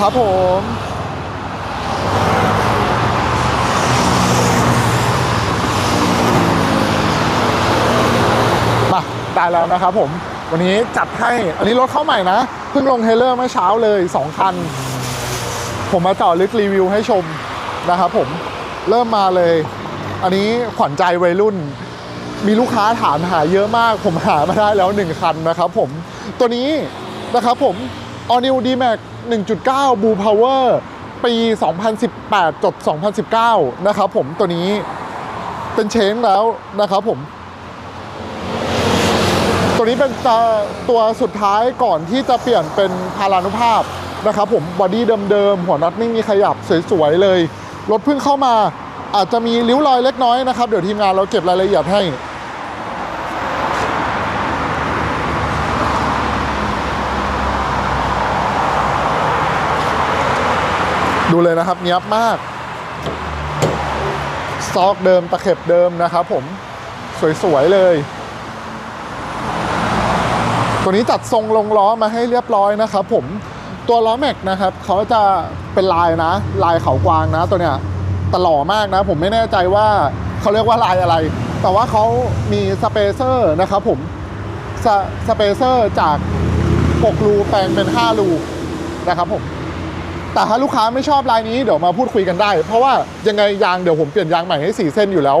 ครับผมมาได้แล้วนะครับผม วันนี้จัดให้อันนี้รถเข้าใหม่นะ เพิ่งลงเทรลเลอร์เมื่อเช้าเลย 2 คัน ผมมาจาะลึกรีวิวให้ชมนะครับผมเริ่มมาเลย อันนี้ขวัญใจวัยรุ่น มีลูกค้าถามหาเยอะมาก ผมหามาได้แล้ว 1 คันนะครับผมตัวนี้นะครับผม All New D-Max 1.9 Blue Power ปี 2018จบ2019 นะครับผมตัวนี้เป็นเชนแล้วนะครับผม ตัวนี้เป็นตัวตัวสุดท้ายก่อนที่จะเปลี่ยนเป็นพารานุภาพนะครับผมบอดี้เดิมๆ หัวน็อตไม่มีขยับสวยๆเลย รถเพิ่งเข้ามาอาจจะมีริ้วรอยเล็กน้อยนะครับ เดี๋ยวทีมงานเราเก็บรายละเอียดให้ ดูเลยนะครับเนี้ยบมากสต็อกเดิมตะเข็บเดิมนะครับผมสวยๆเลย ตัวนี้จัดทรงลงล้อมาให้เรียบร้อยนะครับผมตัวล้อแม็กนะครับเขาจะเป็นลายนะ ลายเขากวางนะตัวเนี้ยตหล่อมากนะ ผมไม่แน่ใจว่าเขาเรียกว่าลายอะไร แต่ว่าเขามีสเปเซอร์นะครับผมสสเปเซอร์จาก 6 รูแปลงเป็น 5 รูนะครับผม แต่ถ้าลูกค้าไม่ชอบลายนี้เดี๋ยวมาพูดคุยกันได้ เพราะว่ายังไงยางเดี๋ยวผมเปลี่ยนยางใหม่ให้4เส้นอยู่แล้ว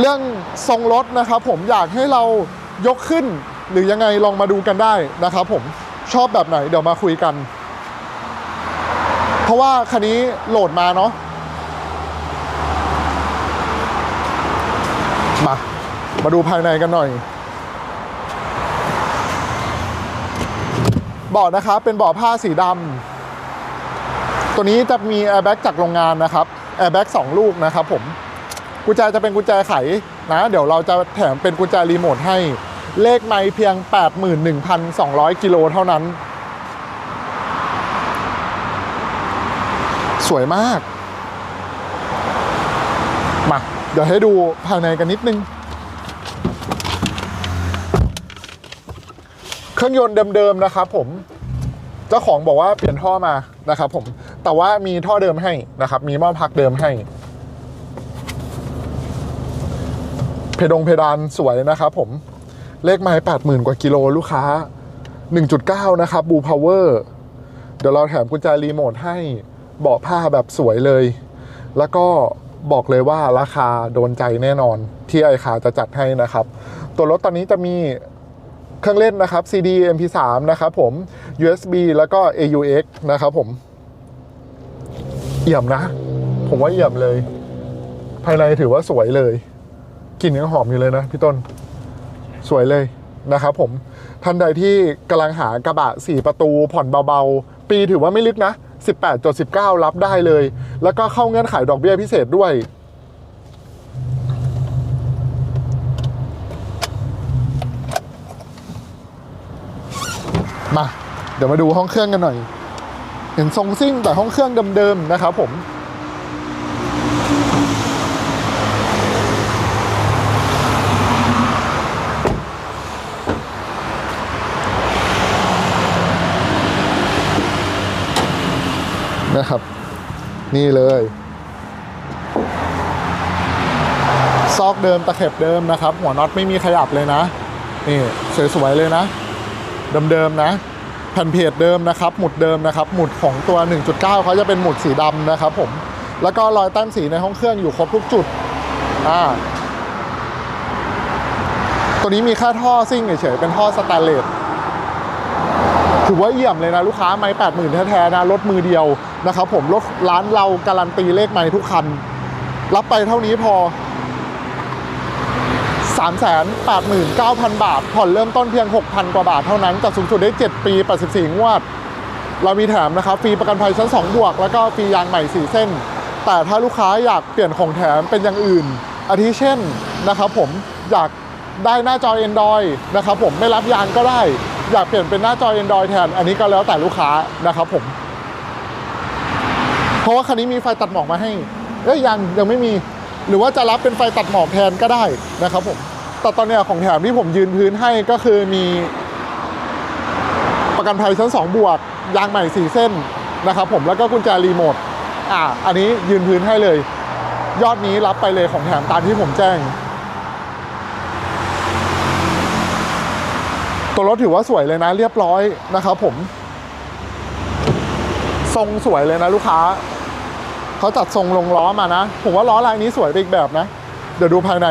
เรื่องทรงรถนะครับ ผมอยากให้เรายกขึ้น หรือยังไงลองมาดูกันได้นะครับ ผมชอบแบบไหนเดี๋ยวมาคุยกัน เพราะว่าคันนี้โหลดมาเนาะมา มาดูภายในกันหน่อย บาะนะครับเป็นเบาะผ้าสีดำตัวนี้จะมีแอร์แบ็กจากโรงงานนะครับแอร์แบ็กสองลูกนะครับผมกุญแจจะเป็นกุญแจไขนะเดี๋ยวเราจะแถมเป็นกุญแจรีโมทให้เลขไม่เพียง 81,200 กิโลเท่านั้น สวยมาก มา เดี๋ยวให้ดูภายในกันนิดนึง เครื่องยนต์เดิมๆนะครับผมเจ้าของบอกว่าเปลี่ยนท่อมานะครับผมแต่ว่ามีท่อเดิมให้นะครับ มีหม้อพักเดิมให้เพดงเพดานสวยนะครับผมเลขไม้แปดหมื่นกว่ากิโลลูกค้า 1.9 นะครับบูพาวเวอร์เดี๋ยวเราแถมกุญแจรีโมทให้เบาะผ้าแบบสวยเลย แล้วก็บอกเลยว่าราคาโดนใจแน่นอนที่ไอคาจะจัดให้นะครับ ตัวรถตอนนี้จะมี เครื่องเล่นนะครับ CD MP3 นะครับผม USB แล้วก็ AUX นะครับผม เอี่ยมนะ ผมว่าเอี่ยมเลย ภายในถือว่าสวยเลยกลิ่นยังหอมอยู่เลยนะพี่ต้น สวยเลยนะครับผม ท่านใดที่กำลังหากระบะ 4 ประตูผ่อนเบาๆ ปีถือว่าไม่ลึกนะ 18.19 รับได้เลย แล้วก็เข้าเงื่อนไขดอกเบี้ยพิเศษด้วย มา เดี๋ยวมาดูห้องเครื่องกันหน่อย เห็นทรงซิ่งแต่ห้องเครื่องเดิมๆนะครับผมนะครับ นี่เลย ซอกเดิมตะเข็บเดิมนะครับ หัวน็อตไม่มีขยับเลยนะ นี่ สวย ๆ เลยนะ เดิมๆนะ แผ่นเพจเดิมนะครับ หมุดเดิมนะครับ หมุดของตัว 1.9เขาจะเป็นหมุดสีดำนะครับผม แล้วก็รอยแต้มสีในห้องเครื่องอยู่ครบทุกจุด อ่า ตัวนี้มีแค่ท่อซิ่งเฉยๆ เป็นท่อสแตนเลส ถือว่าเยี่ยมเลยนะ ลูกค้าไม่แปดหมื่นแท้ๆนะ รถมือเดียวนะครับผม รถร้านเราการันตีเลขไม่ทุกคัน รับไปเท่านี้พอ 389,000 บาท ผ่อนเริ่มต้นเพียง 6,000 กว่าบาทเท่านั้นจัดสูงสุดได้ 7 ปี 84 งวด เรามีแถมนะครับฟรีประกันภัยชั้น 2 บวก แล้วก็ฟรียางใหม่ 4 เส้น แต่ถ้าลูกค้าอยากเปลี่ยนของแถมเป็นอย่างอื่น อาทิเช่นนะครับผมอยากได้หน้าจอ Android นะครับผมไม่รับยางก็ได้ อยากเปลี่ยนเป็นหน้าจอ Android แทน อันนี้ก็แล้วแต่ลูกค้านะครับผม เพราะว่าคันนี้มีไฟตัดหมอกมาให้เอ้ยยังยังไม่มี หรือว่าจะรับเป็นไฟตัดหมอกแทนก็ได้นะครับผมแต่ตอนเนี้ยของแถมที่ผมยืนพื้นให้ก็คือมี ประกันภัยชั้น 2 บวก ยางใหม่ 4 เส้นนะครับผมแล้วก็กุญแจรีโมทอ่าอันนี้ยืนพื้นให้เลย ยอดนี้รับไปเลยของแถมตามที่ผมแจ้ง ตัวรถถือว่าสวยเลยนะ เรียบร้อยนะครับผม ทรงสวยเลยนะลูกค้า เขาจัดทรงลงล้อมานะ ผมว่าล้อลายนี้สวยไปอีกแบบนะ เดี๋ยวดูภายใน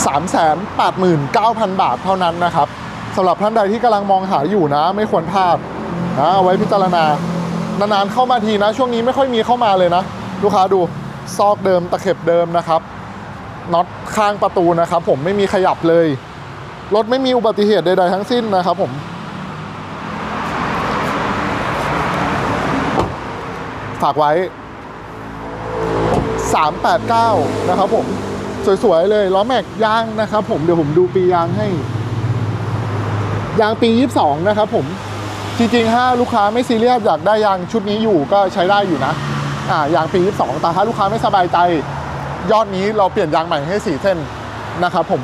389,000 บาทเท่านั้นนะครับสำหรับท่านใดที่กำลังมองหาอยู่นะ ไม่ควรพลาดนะเอาไว้พิจารณานานๆเข้ามาทีนะ ช่วงนี้ไม่ค่อยมีเข้ามาเลยนะ ลูกค้าดูซอกเดิมตะเข็บเดิมนะครับ น็อตข้างประตูนะครับผมไม่มีขยับเลย รถไม่มีอุบัติเหตุใดๆทั้งสิ้นนะครับผมฝากไว้ 389 นะครับผม สวยๆเลยล้อแม็กยางนะครับผมเดี๋ยวผมดูปียางให้ ยางปี 22 นะครับผม จริงๆถ้าลูกค้าไม่ซีเรียสอยากได้ยางชุดนี้อยู่ก็ใช้ได้อยู่นะ อ่ายางปี 22 แต่ถ้าลูกค้าไม่สบายใจ ยอดนี้เราเปลี่ยนยางใหม่ให้ 4 เส้นนะครับผม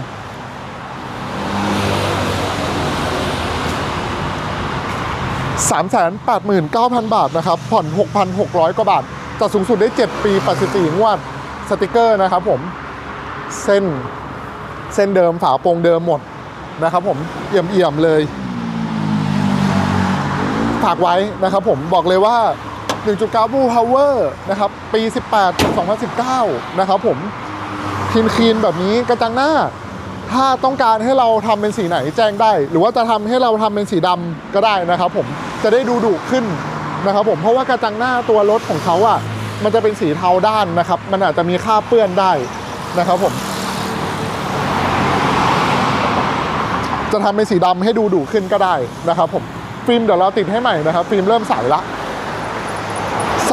389,000บาทนะครับ ผ่อน6,600กร้อยกว่าบาทจัดสูงสุดได้7ปี84งวดสติกเกอร์นะครับผมเส้นเส้นเดิมฝาโปรงเดิมหมดนะครับผมเอี่ยมเอี่ยมเลย ฝากไว้นะครับผมบอกเลยว่า 1.9 Blue Power นะครับ ปี 18/2019 นะครับผมคีนคีนๆแบบนี้กระจังหน้า ถ้าต้องการให้เราทำเป็นสีไหนแจ้งได้ หรือว่าจะทำให้เราทำเป็นสีดำก็ได้นะครับผมจะได้ดูดุขึ้นนะครับผมเพราะว่ากระจังหน้าตัวรถของเขาอะมันจะเป็นสีเทาด้านนะครับ มันอาจจะมีคราเปื้อนได้นะครับผม จะทำเป็นสีดำให้ดูดุขึ้นก็ได้นะครับผม ฟิล์มเดี๋ยวเราติดให้ใหม่นะครับ ฟิล์มเริ่มใสละ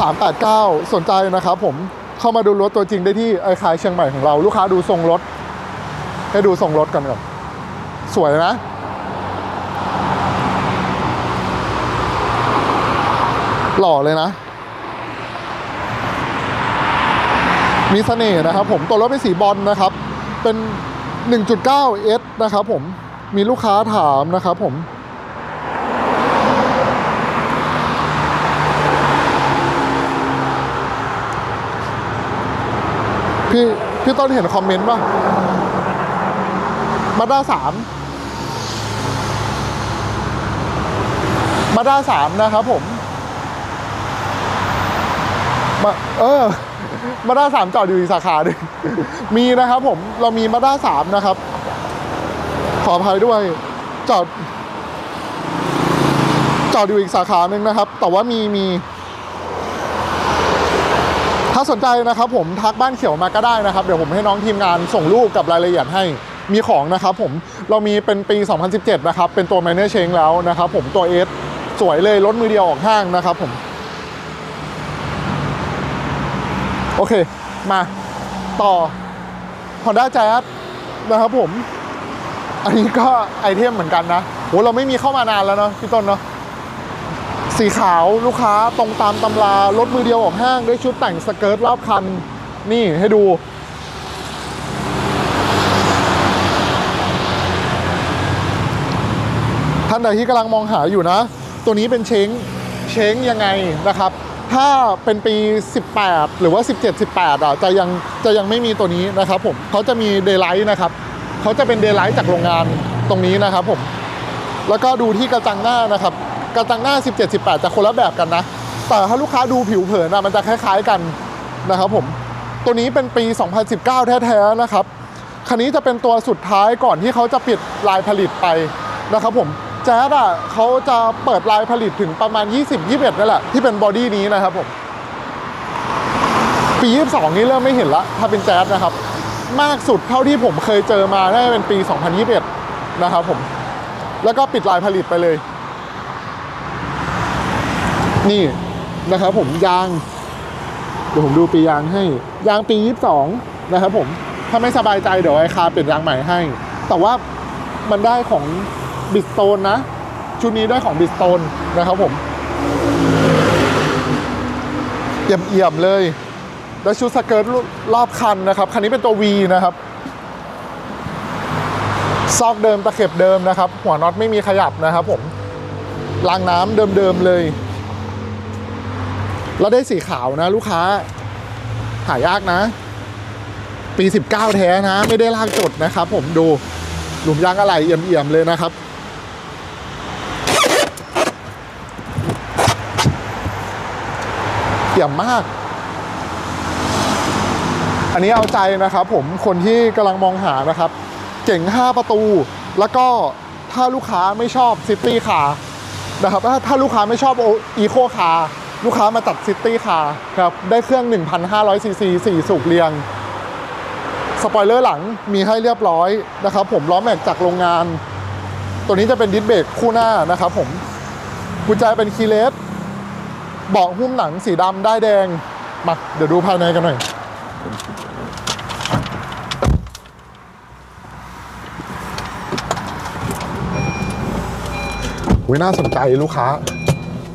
389 สนใจนะครับผมเข้ามาดูรถตัวจริงได้ที่ไอคายเชียงใหม่ของเรา ลูกค้าดูทรงรถ ให้ดูทรงรถกันก่อนสวยนะ หล่อเลยนะ มีเสน่ห์นะครับผมตัวรถเป็นสีบอลนะครับ เป็น 1.9 S นะครับผมมีลูกค้าถามนะครับผม พี่พี่ต้นเห็นคอมเมนต์ป่ะมาด้าสามมาด้าสามนะครับผมมาเออมาด้าสามจอดอยู่อีกสาขาหนึ่งมีนะครับผมเรามีมาด้าสามนะครับ ขออภัยด้วยจอด จอดอยู่อีกสาขาหนึ่งนะครับ แต่ว่ามีมี สนใจนะครับผมทักบ้านเขียวมาก็ได้นะครับ เดี๋ยวผมให้น้องทีมงานส่งรูปกับรายละเอียดให้มีของนะครับผมเรามีเป็นปี 2017 นะครับ เป็นตัว m มเนอร์เชงแล้วนะครับผมตัว S สสวยเลยรถมือเดียวออกห้างนะครับผม โอเค มาต่อ Honda Jazz นะครับผม อันนี้ก็ไอเทมเหมือนกันนะโหเราไม่มีเข้ามานานแล้วเนาะพี่ต้นเนาะ สีขาวลูกค้าตรงตามตำรารถมือเดียวออกห้างด้วยชุดแต่งสเกิร์ตรอบคัน นี่ให้ดู ท่านใดที่กำลังมองหาอยู่นะ ตัวนี้เป็นเช้งเช้งยังไงนะครับ ถ้าเป็นปี 18 หรือว่า 17 18 อะจะยังจะยังไม่มีตัวนี้นะครับผมเขาจะมีเดย์ไลท์นะครับเขาจะเป็นเดย์ไลท์จากโรงงานตรงนี้นะครับผมแล้วก็ดูที่กระจังหน้านะครับ กระจังหน้า 17 18จะคนละแบบกันนะ แต่ถ้าลูกค้าดูผิวเผินนะมันจะคล้าย ๆกันนะครับผม ตัวนี้เป็นปี 2019 แท้ๆนะครับ คันนี้จะเป็นตัวสุดท้ายก่อนที่เขาจะปิดลายผลิตไปนะครับผมแจ๊ดอะเขาจะเปิดลายผลิตถึงประมาณ 20 21นั่นแหละที่เป็นบอดี้นี้นะครับผมปี 22 นี้เริ่มไม่เห็นละถ้าเป็นแจ๊ดนะครับ มากสุดเท่าที่ผมเคยเจอมาได้เป็นปี 2021 นะครับผม แล้วก็ปิดลายผลิตไปเลย นี่นะครับผมยาง เดี๋ยวผมดูปียางให้ ยางปี22นะครับผมถ้าไม่สบายใจเดี๋ยวไอคาเปลี่ยนยางใหม่ให้ แต่ว่ามันได้ของบิสโตนนะ ชุดนี้ได้ของบิสโตนนะครับผมเอี่ยมๆเลย และชุดสเกิร์ตรอบคันนะครับ คันนี้เป็นตัว V นะครับ ซอกเดิมตะเข็บเดิมนะครับ หัวน็อตไม่มีขยับนะครับผมรางน้ำเดิมๆเลย แล้วได้สีขาวนะ ลูกค้า หายากนะ ปี 19 แท้นะ ไม่ได้ลากจดนะครับผมดูหลุมยางอะไรเอี่ยมๆเลยนะครับ เอี่ยมมาก อันนี้เอาใจนะครับผมคนที่กำลังมองหานะครับ เก่ง 5 ประตู แล้วก็ถ้าลูกค้าไม่ชอบซิตี้คาร์นะครับถ้าถ้าลูกค้าไม่ชอบอีโคคาร์ ลูกค้ามาตัดซิตี้คาร์ครับ ได้เครื่อง 1,500ซีซี4สูบเรียง สปอยเลอร์หลังมีให้เรียบร้อยนะครับ ผมล้อแม็กจากโรงงาน ตัวนี้จะเป็นดิสเบรกคู่หน้านะครับผมกุญแจเป็นคีย์เลสเบาะหุ้มหนังสีดำได้ายแดง มาเดี๋ยวดูภายในกันหน่อยวิน่าสนใจลูกค้า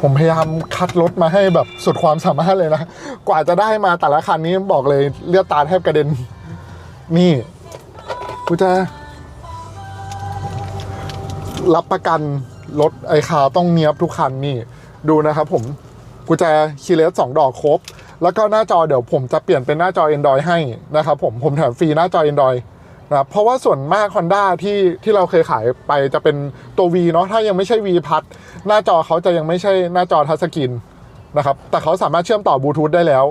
ผมพยายามคัดรถมาให้แบบสุดความสามารถเลยนะ กว่าจะได้มาแต่ละคันนี้บอกเลยเลือดตาแทบกระเด็น นี่กูจะ รับประกันรถไอคาต้องเนียบทุกคันนี่ ดูนะครับผมกุญแจคีเลสสองดอกครบ แล้วก็หน้าจอเดี๋ยวผมจะเปลี่ยนเป็นหน้าจอ Android ให้นะครับผมผมแถมฟรีหน้าจอ Android นะครับเพราะว่าส่วนมาก Honda ที่ที่เราเคยขายไปจะเป็นตัว V เนาะถ้ายังไม่ใช่ V พัดหน้าจอเขาจะยังไม่ใช่หน้าจอทัชสกรีนนะครับแต่เขาสามารถเชื่อมต่อบลูทูธได้แล้ว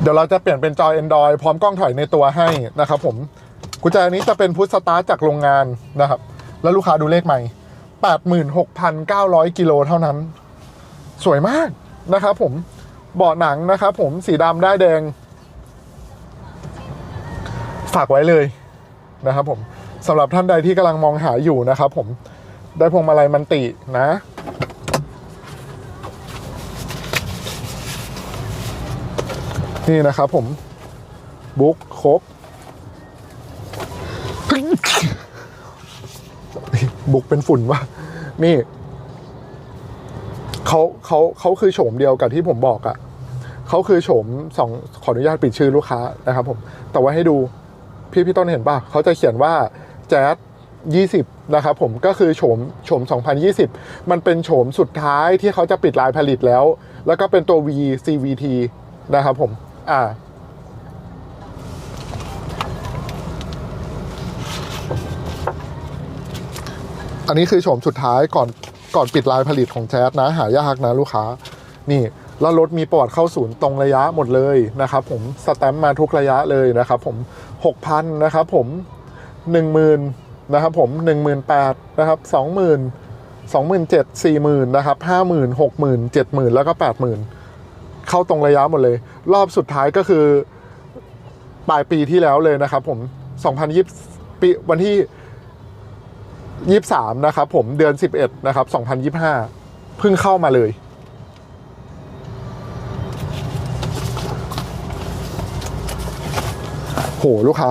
เดี๋ยวเราจะเปลี่ยนเป็นจอ Android พร้อมกล้องถอยในตัวให้นะครับผมกุญแจนี้จะเป็นพุทสตาร์จากโรงงานนะครับ แล้วลูกค้าดูเลขใหม่ 86,900 กิโลเท่านั้น สวยมากนะครับผมเบาะหนังนะครับผมสีดำได้แดง ฝากไว้เลยนะครับผมสำหรับท่านใดที่กำลังมองหาอยู่นะครับผมได้พวงมาลัยมันตินะ นี่นะครับผมบุ๊กครบบุกเป็นฝุ่นวะนี่เขาเขาเขาคือโฉมเดียวกับที่ผมบอกอะ่ะเขาคือโฉมสองขออนุญาตปิดชื่อลูกค้านะครับผม แต่ว่าให้ดู พี่พี่ต้นเห็นป่ะเขาจะเขียนว่าแจ๊ส20 นะครับผมก็คือโฉมโฉม 2020 มันเป็นโฉมสุดท้ายที่เขาจะปิดลายผลิตแล้ว แล้วก็เป็นตัว V CVT นะครับผมอ่าอันนี้คือโฉมสุดท้ายก่อนก่อนปิดลายผลิตของแจ๊สนะหายากนะลูกค้า นี่แล้วรถมีประวัติเข้าศูนย์ตรงระยะหมดเลยนะครับผมสแตมป์มาทุกระยะเลยนะครับผม 6,000นะครับผม10,000นะครับผม18,000นะครับ20,000 27,000 40,000นะครับ50,000 60,000 70,000 แล้วก็ 80,000 เข้าตรงระยะหมดเลย รอบสุดท้ายก็คือปลายปีที่แล้วเลยนะครับผม2020ปีวันที่ 23 นะครับผมเดือน 11 นะครับ 2025 เพิ่งเข้ามาเลย หลูกค้า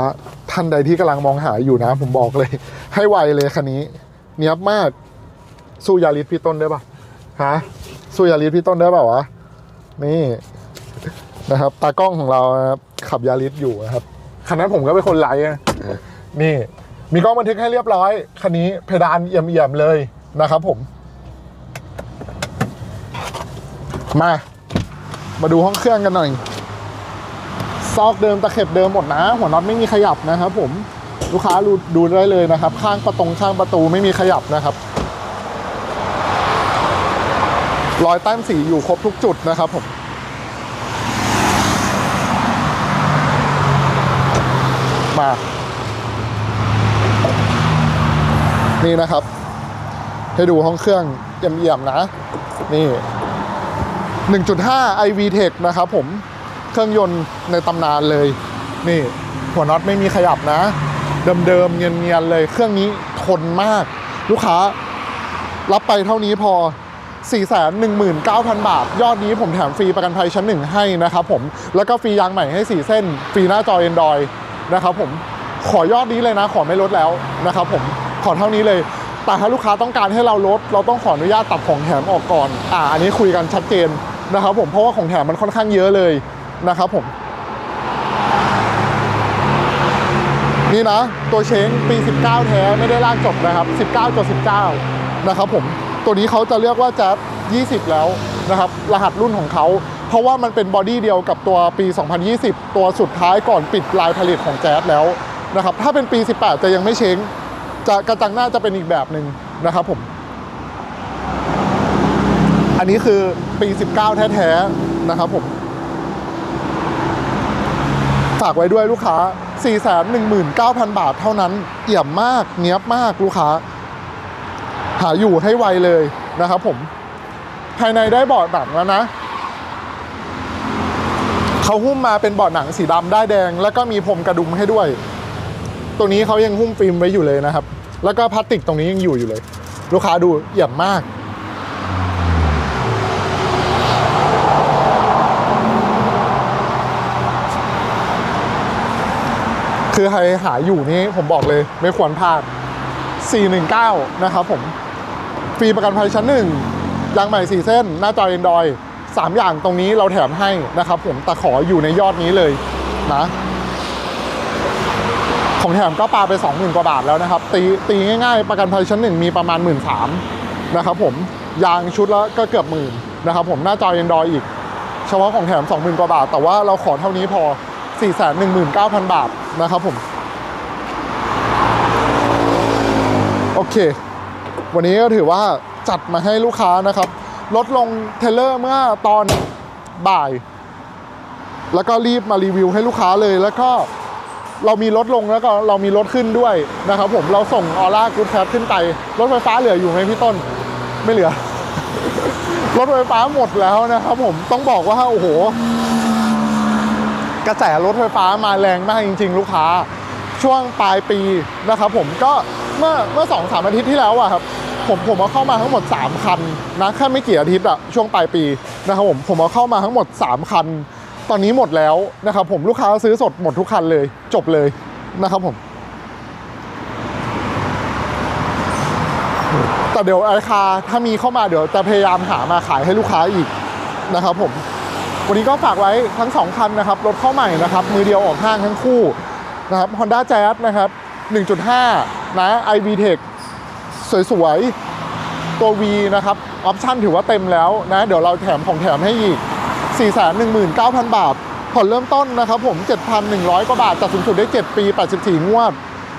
ท่านใดที่กำลังมองหาอยู่นะ ผมบอกเลย ให้ไวเลยคันนี้ เนียบมากสู้ยาริสพี่ต้นได้ปะฮะสู้ยาริสพี่ต้นได้ปะวะนี่นะครับ ตากล้องของเรานะครับขับยาริสอยู่นะครับคันนั้นผมก็เป็นคนไลฟ์นะนี่ มีกล้องบันทึกให้เรียบร้อยคันนี้เพดานเอี่ยมๆเลยนะครับ ผม มา มาดูห้องเครื่องกันหน่อย ซอกเดิมตะเข็บเดิมหมดนะ หัวน็อตไม่มีขยับนะครับ ผมลูกค้าดูดูได้เลยนะครับ ข้างประตงข้างประตูไม่มีขยับนะครับรอยแต้มสีอยู่ครบทุกจุดนะครับผมมา นี่นะครับ ให้ดูห้องเครื่องเอี่ยมๆนะ นี่ 1.5 iV Tech นะครับผม เครื่องยนต์ในตำนานเลย นี่หัวน็อตไม่มีขยับนะ เดิมๆเนียนๆเลย เครื่องนี้ทนมาก ลูกค้ารับไปเท่านี้พอ 419,000 บาท ยอดนี้ผมแถมฟรีประกันภัยชั้นหนึ่งให้นะครับผม แล้วก็ฟรียางใหม่ให้ 4 เส้น ฟรีหน้าจอ Android นะครับผมขอยอดนี้เลยนะ ขอไม่ลดแล้วนะครับผมขอเท่านี้เลย แต่ถ้าลูกค้าต้องการให้เราลด เราต้องขออนุญาตตัดของแถมออกก่อน อ่า อันนี้คุยกันชัดเจนนะครับผมเพราะว่าของแถมมันค่อนข้างเยอะเลย นะครับผม นี่นะ ตัวเชงปี 19 แท้ไม่ได้ลากจบนะครับ 19จด19 นะครับผม ตัวนี้เขาจะเรียกว่าแจ๊ส20 แล้วนะครับ รหัสรุ่นของเขาเพราะว่ามันเป็นบอดี้เดียวกับตัวปี 2020 ตัวสุดท้ายก่อนปิดลายผลิตของแจ๊สแล้วนะครับ ถ้าเป็นปี 18 จะยังไม่เชงจะกระจังหน้าจะเป็นอีกแบบหนึ่งนะครับผม อันนี้คือปี 19 แท้ๆนะครับผม ฝากไว้ด้วยลูกค้า 419,000 บาทเท่านั้น เอี่ยมมาก เนี้ยบมากลูกค้า หาอยู่ให้ไวเลยนะครับผม ภายในได้เบาะหนังแล้วนะ เขาหุ้มมาเป็นเบาะหนังสีดำได้แดง แล้วก็มีพรมกระดุมให้ด้วย ตัวนี้เขายังหุ้มฟิล์มไว้อยู่เลยนะครับ แล้วก็พลาสติกตรงนี้ยังอยู่อยู่เลย ลูกค้าดูเอี่ยมมาก คือใครหาอยู่นี่ผมบอกเลยไม่ควรพลาด 419 นะครับผม ฟรีประกันภัยชั้นหนึ่งยางใหม่ 4 เส้น หน้าจอ Android 3 อย่างตรงนี้เราแถมให้นะครับผมแต่ขออยู่ในยอดนี้เลยนะของแถมก็ปาไป 20,000 กว่าบาทแล้วนะครับ ตีตีง่ายๆ ประกันภัยชั้นหนึ่งมีประมาณ 1 3ื่นนะครับผมยางชุดละก็เกือบหมื่นนะครับผมหน้าจอ Android อีกเฉพาะของแถม 20,000 กว่าบาท แต่ว่าเราขอเท่านี้พอ 419,000 บาท นะครับผม โอเค วันนี้ก็ถือว่าจัดมาให้ลูกค้านะครับ ลดลงเทเลอร์เมื่อตอนบ่าย แล้วก็รีบมารีวิวให้ลูกค้าเลยแล้วก็เรามีลดลงแล้วก็เรามีลดขึ้นด้วยนะครับผมเราส่งออร่ากูดแคทขึ้นไปรถไฟฟ้าเหลืออยู่ไหมพี่ต้น ไม่เหลือ รถไฟฟ้าหมดแล้วนะครับผมต้องบอกว่าโอ้โห กระแสรถไฟฟ้ามาแรงมากจริง ๆ ลูกค้า ช่วงปลายปีนะครับผมก็เมื่อเมื่อสองสามอาทิตย์ที่แล้วอะครับผมผมเอาเข้ามาทั้งหมด 3 คันนะแค่ไม่กี่อาทิตย์อะช่วงปลายปีนะครับผมผมเอาเข้ามาทั้งหมด 3 คัน ตอนนี้หมดแล้วนะครับผมลูกค้าซื้อสดหมดทุกคันเลย จบเลยนะครับผม แต่เดี๋ยวไอคาถ้ามีเข้ามาเดี๋ยวจะพยายามหามาขายให้ลูกค้าอีกนะครับผม วันนี้ก็ฝากไว้ทั้ง 2 คันนะครับ รถเข้าใหม่นะครับ มือเดียวออกห้างทั้งคู่นะครับ Honda Jazz นะครับ 1.5 นะ iV Tech สวยๆ ตัว V นะครับ ออปชั่นถือว่าเต็มแล้วนะ เดี๋ยวเราแถมของแถมให้อีก 419,000 บาท ผ่อนเริ่มต้นนะครับผม 7,100 กว่าบาทแต่สูงสุดได้ 7 ปี 84 งวด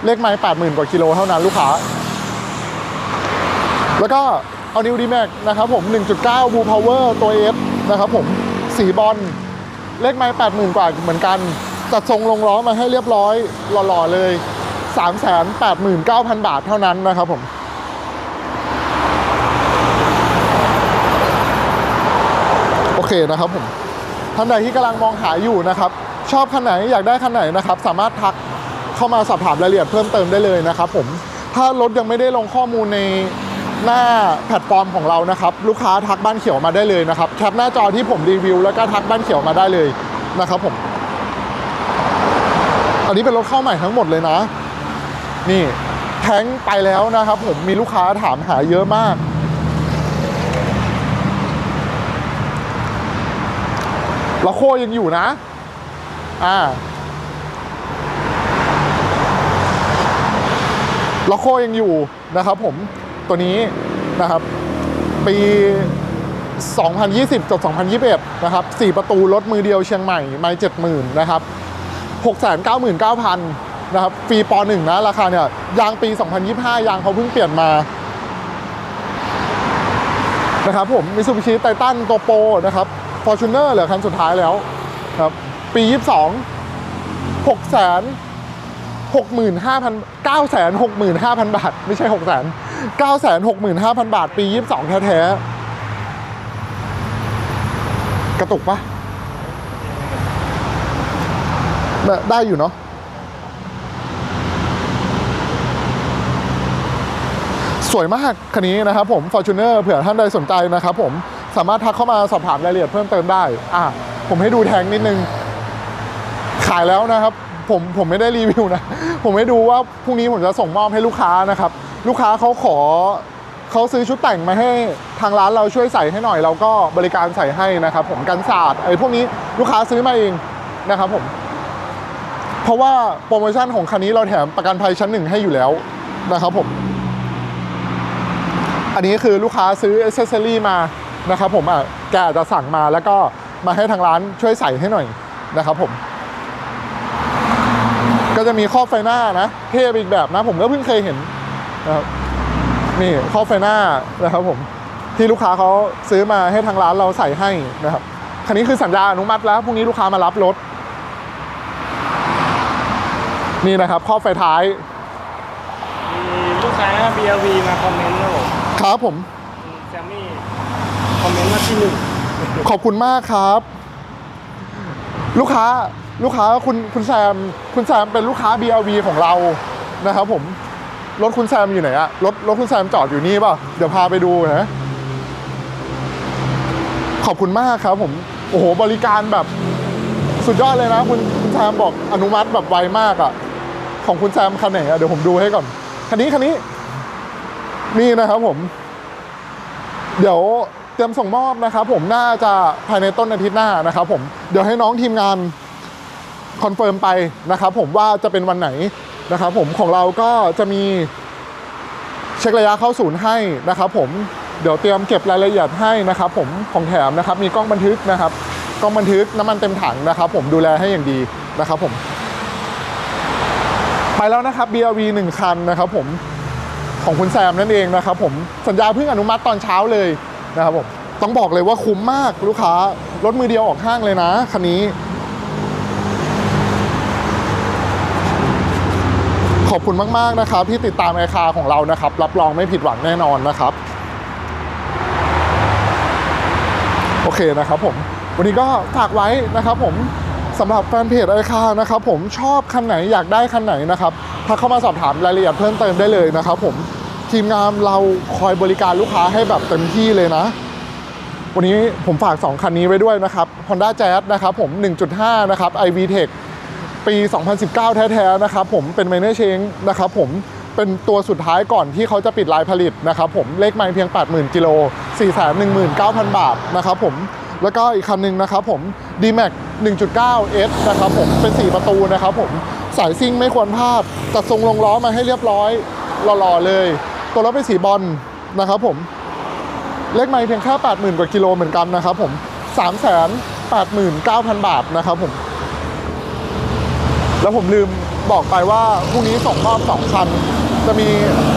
เลขไม้80,000 กว่ากิโลเท่านั้นลูกค้า แล้วก็เอานิวดีแม็กนะครับผม 1.9 Blue Power ตัว F นะครับผม สีบอลเลขไม้80,000กว่าเหมือนกันจัดทรงลงล้อมาให้เรียบร้อยหล่อๆเลย 389,000 บาทเท่านั้นนะครับผมโอเคนะครับผมท่านใดที่กำลังมองหาอยู่นะครับ ชอบคันไหนอยากได้คันไหนนะครับ สามารถทักเข้ามาสอบถามรายละเอียดเพิ่มเติมได้เลยนะครับผมถ้ารถยังไม่ได้ลงข้อมูลใน หน้าแพลตฟอร์มของเรานะครับ ลูกค้าทักบ้านเขียวมาได้เลยนะครับแคปหน้าจอที่ผมรีวิว แล้วก็ทักบ้านเขียวมาได้เลยนะครับผมอันนี้เป็นรถเข้าใหม่ทั้งหมดเลยนะ นี่แท้งไปแล้วนะครับ ผมมีลูกค้าถามหาเยอะมาก แล้วโคยังอยู่นะ อ่าแล้วโคยังอยู่นะครับผม ตัวนี้นะครับ ปี 2020จบ2021 นะครับ 4 ประตูรถมือเดียวเชียงใหม่ไม่70,000 นะครับ 699,000 นะครับ ฟรีปอ .1 นะ ราคาเนี่ย ยางปี 2025 ยางเขาเพิ่งเปลี่ยนมานะครับผมมิ t ูบิชิไททันตัวโปนะครับฟอร์จูเนอร์เหลือคันสุดท้ายแล้วครับปี 22 6แสน65,000 9แสน65,000 บาท ไม่ใช่ 6 แสน 9แสน65,000 บาท ปี 22 แท้ๆ กระตุกปะได้ได้อยู่เนาะสวยมากคันนี้นะครับผม Fortuner เผื่อท่านใดสนใจนะครับผมสามารถทักเข้ามาสอบถามรายละเอียดเพิ่มเติมได้ อะ ผมให้ดูแทงนิดนึง ขายแล้วนะครับ ผมผมไม่ได้รีวิวนะ ผมให้ดูว่าพรุ่งนี้ผมจะส่งมอบให้ลูกค้านะครับ ลูกค้าเขาขอเขาซื้อชุดแต่งมาให้ทางร้านเราช่วยใส่ให้หน่อย เราก็บริการใส่ให้นะครับผมกันศาสตร์ไอ้พวกนี้ลูกค้าซื้อมาเองนะครับผม เพราะว่าโปรโมชั่นของคันนี้เราแถมประกันภัยชั้นหนึ่งให้อยู่แล้วนะครับผม อันนี้คือลูกค้าซื้ออเซสซอรี่มานะครับผมอะแกจะสั่งมาแล้วก็มาให้ทางร้านช่วยใส่ให้หน่อยนะครับผม ก็จะมีครอบไฟหน้านะ เท่ไปอีกแบบนะ ผมก็เพิ่งเคยเห็น นะครับนี่ครอบไฟหน้านะครับผมที่ลูกค้าเขาซื้อมาให้ทางร้านเราใส่ให้นะครับคันนี้คือสัญญาอนุมัติแล้วพรุ่งนี้ลูกค้ามารับรถ นี่นะครับครอบไฟท้ายมีลูกค้า BLV มาคอมเมนต์นะผมครับผมแซมมี่คอมเมนต์ว่าที่หนึ่งขอบคุณมากครับ ลูกค้าลูกค้าคุณคุณแซมคุณแซมเป็นลูกค้า BLV ของเรานะครับผม รถคุณแซมอยู่ไหนอะรถรถคุณแซมจอดอยู่นี่ป่ะ เดี๋ยวพาไปดูนะขอบคุณมากครับผม โอ้โห บริการแบบสุดยอดเลยนะ คุณคุณแซมบอกอนุมัติแบบไวมากอะของคุณแซมคันไหนอะเดี๋ยวผมดูให้ก่อน คันนี้คันนี้ นี่นะครับผม เดี๋ยวเตรียมส่งมอบนะครับผมน่าจะภายในต้นอาทิตย์หน้านะครับผมเดี๋ยวให้น้องทีมงานคอนเฟิร์มไปนะครับผมว่าจะเป็นวันไหน นะครับผมของเราก็จะมีเช็คระยะเข้าศูนย์ให้นะครับผมเดี๋ยวเตรียมเก็บรายละเอียดให้นะครับผมของแถมนะครับมีกล้องบันทึกนะครับกล้องบันทึกน้ำมันเต็มถังนะครับ ผมดูแลให้อย่างดีนะครับผม ไปแล้วนะครับ BRV 1 คันนะครับผมของคุณแซมนั่นเองนะครับผมสัญญาเพิ่งอนุมัติตอนเช้าเลยนะครับผมต้องบอกเลยว่าคุ้มมากลูกค้ารถมือเดียวออกห้างเลยนะคันนี้ อบคุณมาก ๆ นะครับ ที่ติดตามไอคาของเรานะครับ รับรองไม่ผิดหวังแน่นอนนะครับ โอเคนะครับผม วันนี้ก็ฝากไว้นะครับผมสำหรับแฟนเพจไอคานะครับผมชอบคันไหนอยากได้คันไหนนะครับทักเข้ามาสอบถามรายละเอียดเพิ่มเติมได้เลยนะครับผมทีมงานเราคอยบริการลูกค้าให้แบบเต็มที่เลยนะ วันนี้ผมฝาก 2 คันนี้ไว้ด้วยนะครับ Honda Jazz นะครับผม 1.5 นะครับ iV Tech ปี 2019 แท้ๆนะครับผมเป็น m i n o r Change นะครับผมเป็นตัวสุดท้ายก่อนที่เขาจะปิดลายผลิตนะครับผมเลขไมล์เพียง 80,000กิโล419,000 บาทนะครับผมแล้วก็อีกคันหนึ่งนะครับผม D-Max 1.9 S นะครับผมเป็น 4 ประตูนะครับผมสายซิ่งไม่ควรพลาดจัดทรงลงล้อมาให้เรียบร้อยหล่อๆเลย ตัวรถเป็นสีบอลนะครับผมเลขไมล์เพียงแค่80,000 กว่ากิโลเหมือนกันนะครับผม389,000 บาทนะครับผม แล้วผมลืมบอกไปว่าพรุ่งนี้ส่งมอบ2คัน จะมี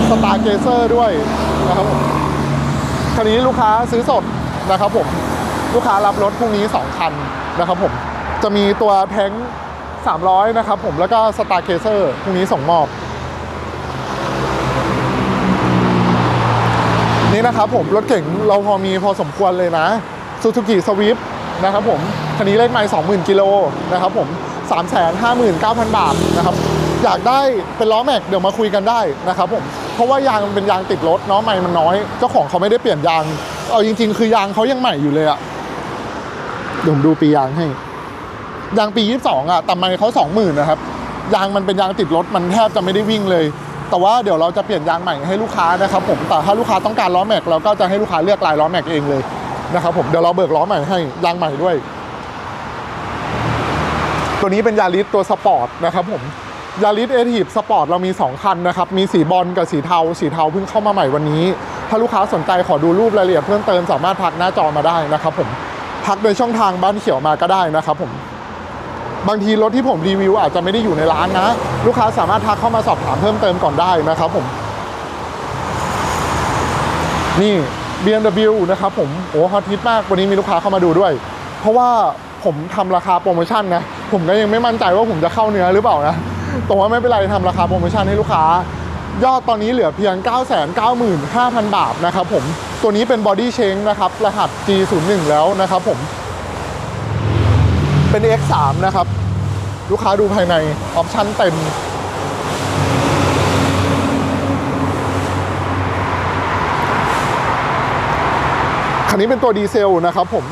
สตาร์เกเซอร์ด้วยนะครับผมคันนี้ลูกค้าซื้อสดนะครับผมลูกค้ารับรถพรุ่งนี้ 2 คันนะครับผมจะมีตัวแท้ง300 นะครับผมแล้วก็สตาร์เคเซอร์พรุ่งนี้ส่งมอบ นี่นะครับผมรถเก่งเราพอมีพอสมควรเลยนะ Suzuki Swift นะครับผมคันนี้เลขไมล์20,000 กิโลนะครับผม 359,000 บาทนะครับ อยากได้เป็นล้อแม็กเดี๋ยวมาคุยกันได้นะครับผมเพราะว่ายางมันเป็นยางติดรถเนาะไมล์มันน้อยเจ้าของเขาไม่ได้เปลี่ยนยางเอาจริง ๆ คือยางเขายังใหม่อยู่เลยอะเดี๋ยวผมดูปียางให้ ยางปี 22อะแต่ไมล์เขา20,000นะครับยางมันเป็นยางติดรถมันแทบจะไม่ได้วิ่งเลย แต่ว่าเดี๋ยวเราจะเปลี่ยนยางใหม่ให้ลูกค้านะครับผมแต่ถ้าลูกค้าต้องการล้อแม็กเราก็จะให้ลูกค้าเลือกลายล้อแม็กเองเลยนะครับผมเดี๋ยวเราเบิกล้อใหม่ให้ยางใหม่ด้วย ตัวนี้เป็นยาริสตัวสปอร์ตนะครับผมยาริสเอทีฟสปอร์ตเรามี 2 คันนะครับ มีสีบอลกับสีเทา สีเทาเพิ่งเข้ามาใหม่วันนี้ ถ้าลูกค้าสนใจขอดูรูปรายละเอียดเพิ่มเติมสามารถทักหน้าจอมาได้นะครับผมทักโดยช่องทางบ้านเขียวมาก็ได้นะครับผมบางทีรถที่ผมรีวิวอาจจะไม่ได้อยู่ในร้านนะ ลูกค้าสามารถทักเข้ามาสอบถามเพิ่มเติมก่อนได้นะครับผม นี่ BMW นะครับผมโอ้ฮอตฮิตมากวันนี้มีลูกค้าเข้ามาดูด้วย เพราะว่าผมทำราคาโปรโมชั่นนะ ผมก็ยังไม่มั่นใจว่าผมจะเข้าเนื้อหรือเปล่านะแต่ว่าไม่เป็นไรทำราคาโปรโมชั่นให้ลูกค้ายอดตอนนี้เหลือเพียง 995,000 บาทนะครับผม ตัวนี้เป็นบอดี้เชงนะครับ รหัส G01 แล้วนะครับผม เป็น X3 นะครับ ลูกค้าดูภายใน ออปชั่นเต็ม คันนี้เป็นตัวดีเซลนะครับผม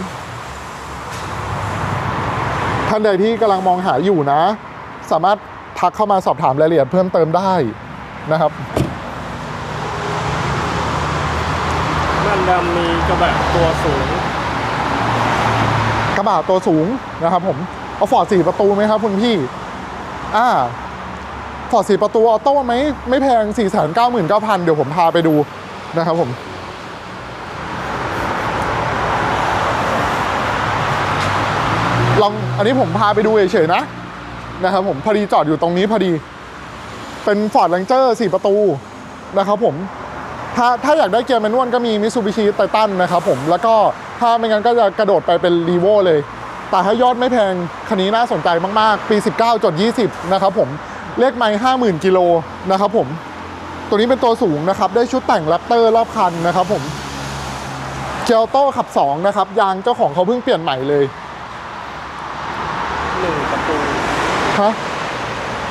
านใดที่กำลังมองหาอยู่นะ สามารถทักเข้ามาสอบถามรายละเอียดเพิ่มเติมได้นะครับานดำมีกระบะตัวสูง กระบะตัวสูงนะครับผมเอาฟอร์ดสี่ประตูไหมครับคุณพี่อ่าฟอร์ดสี่ประตูออโต้ไหมไม่แพงสี่แสนเก้าหมื่นเก้าพันเดี๋ยวผมพาไปดูนะครับผม ลองอันนี้ผมพาไปดูเฉยๆนะนะครับผมพอดีจอดอยู่ตรงนี้พอดี เป็นฟอร์ด r ร n เจอร์สี่ประตูนะครับผมถ้าถ้าอยากได้เกียร์แมนนวลก็มีมิ t ซูบิชิไททันนะครับผมแล้วก็ถ้าไม่งั้นก็จะกระโดดไปเป็นรีโวเลย แต่ถ้ายอดไม่แพง คันนี้น่าสนใจมากๆ ปี 19จด20 นะครับผมเลขไม้50,000กิโลนะครับผม ตัวนี้เป็นตัวสูงนะครับ ได้ชุดแต่งแรปเตอร์รอบคันนะครับผมเจลโต้ขับ 2 นะครับ ยางเจ้าของเขาเพิ่งเปลี่ยนใหม่เลย หนึ่งประตู ฮะ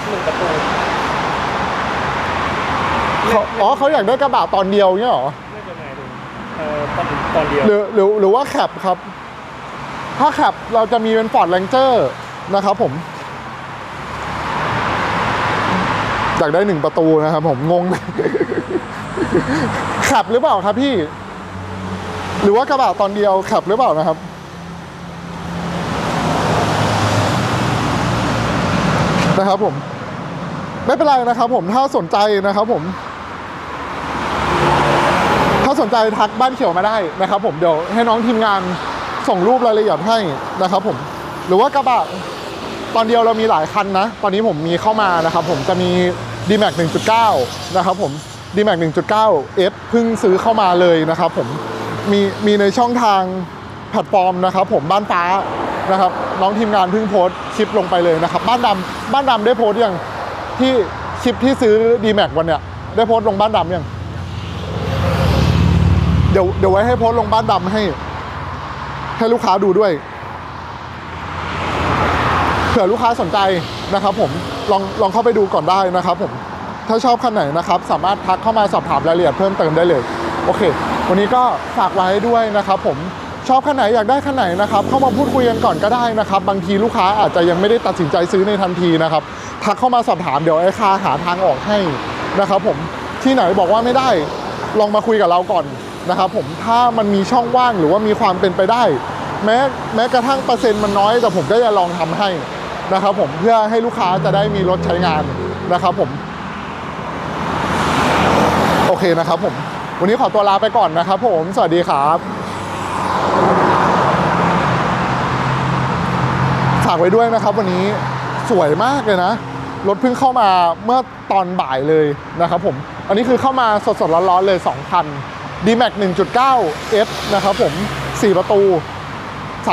หนึ่งประตูเขาอ๋อเขาอยากได้กระบะตอนเดียวเนี่ยเหรอไม่เป็นไรดูเอ่อตอนตอนเดียว หรือหรือหรือว่าแคปครับ ถ้าแคปเราจะมีเป็นฟอร์ดแ a งเจอร์นะครับผมอยากได้หนึ่งประตูนะครับผมงงแคปหรือเปล่าครับพี่ หรือว่ากระบะตอนเดียวแคปหรือเปล่านะครับ นะครับผม ไม่เป็นไรนะครับผมถ้าสนใจนะครับผม ถ้าสนใจทักบ้านเขียวมาได้นะครับ ผมเดี๋ยวให้น้องทีมงานส่งรูปรายละเอียดให้นะครับ ผม หรือว่ากระบะตอนเดียวเรามีหลายคันนะ ตอนนี้ผมมีเข้ามานะครับ ผมจะมี D-Max 1.9 นะครับผม D-Max 1.9 F เพิ่งซื้อเข้ามาเลยนะครับ ผมมีมีในช่องทางแพลตฟอร์มนะครับ ผมบ้านฟ้า นะครับน้องทีมงานเพิ่งโพสคลิปลงไปเลยนะครับ บ้านดำบ้านดำได้โพสต์ยังที่คลิปที่ซื้อ D-Max วันเนี้ยได้โพสลงบ้านดำยังเดี๋ยวเดี๋ยวไว้ให้โพสลงบ้านดำให้ ให้ลูกค้าดูด้วยเผื่อลูกค้าสนใจนะครับผมลองลองเข้าไปดูก่อนได้นะครับผมถ้าชอบคันไหนนะครับ สามารถทักเข้ามาสอบถามรายละเอียดเพิ่มเติมได้เลย โอเค วันนี้ก็ฝากไว้ด้วยนะครับผม ชอบคันไหนอยากได้คันไหนนะครับเข้ามาพูดคุยกันก่อนก็ได้นะครับ บางทีลูกค้าอาจจะยังไม่ได้ตัดสินใจซื้อในทันทีนะครับทักเข้ามาสอบถามเดี๋ยวไอ้คาหาทางออกให้นะครับ ผมที่ไหนบอกว่าไม่ได้ลองมาคุยกับเราก่อนนะครับ ผมถ้ามันมีช่องว่างหรือว่ามีความเป็นไปได้ แม้แม้กระทั่งเปอร์เซ็นต์มันน้อยแต่ผมก็จะลองทำให้นะครับ ผมเพื่อให้ลูกค้าจะได้มีรถใช้งานนะครับ ผม โอเคนะครับ ผม วันนี้ขอตัวลาไปก่อนนะครับ ผม สวัสดีครับ ฝากไว้ด้วยนะครับ วันนี้สวยมากเลยนะ รถเพิ่งเข้ามาเมื่อตอนบ่ายเลยนะครับผม อันนี้คือเข้ามาสดๆร้อนๆเลย 2 คัน D-Max 1.9 S นะครับผม 4 ประตู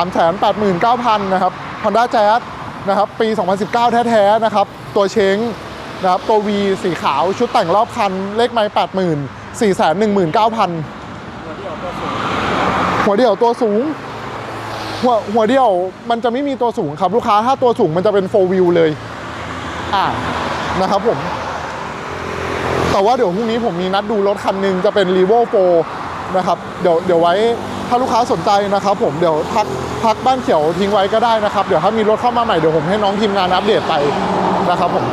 389,000 นะครับ Honda Jazz นะครับ ปี 2019 แท้ๆ นะครับ ตัวเช้งนะครับตัว V สีขาวชุดแต่งรอบคัน เลขไม้ 80,000 419,000 หัวเดี่ยวตัวสูง หัวเดี่ยวตัวสูงหัวเดี่ยวมันจะไม่มีตัวสูงครับ ลูกค้าถ้าตัวสูงมันจะเป็น4 wheel เลย อ่านะครับผม แต่ว่าเดี๋ยวพรุ่งนี้ผมมีนัดดูรถคันหนึ่งจะเป็น r e v o 4นะครับ เดี๋ยวเดี๋ยวไว้ถ้าลูกค้าสนใจนะครับ ผมเดี๋ยวพักพักบ้านเขียวทิ้งไว้ก็ได้นะครับ เดี๋ยวถ้ามีรถเข้ามาใหม่เดี๋ยวผมให้น้องทีมงานอัปเดตไปนะครับผม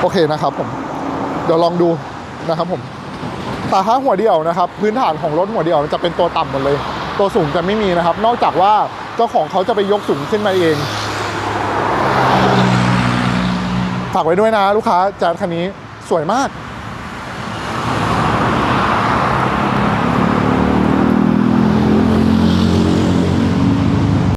โอเคนะครับผม เดี๋ยวลองดู นะครับผมแต่ถ้าหัวเดียวนะครับ พื้นฐานของรถหัวเดี่ยวมันจะเป็นตัวต่ำหมดเลย ตัวสูงจะไม่มีนะครับ นอกจากว่าเจ้าของเขาจะไปยกสูงขึ้นมาเองฝากไว้ด้วยนะลูกค้าแจ๊ดคันนี้สวยมาก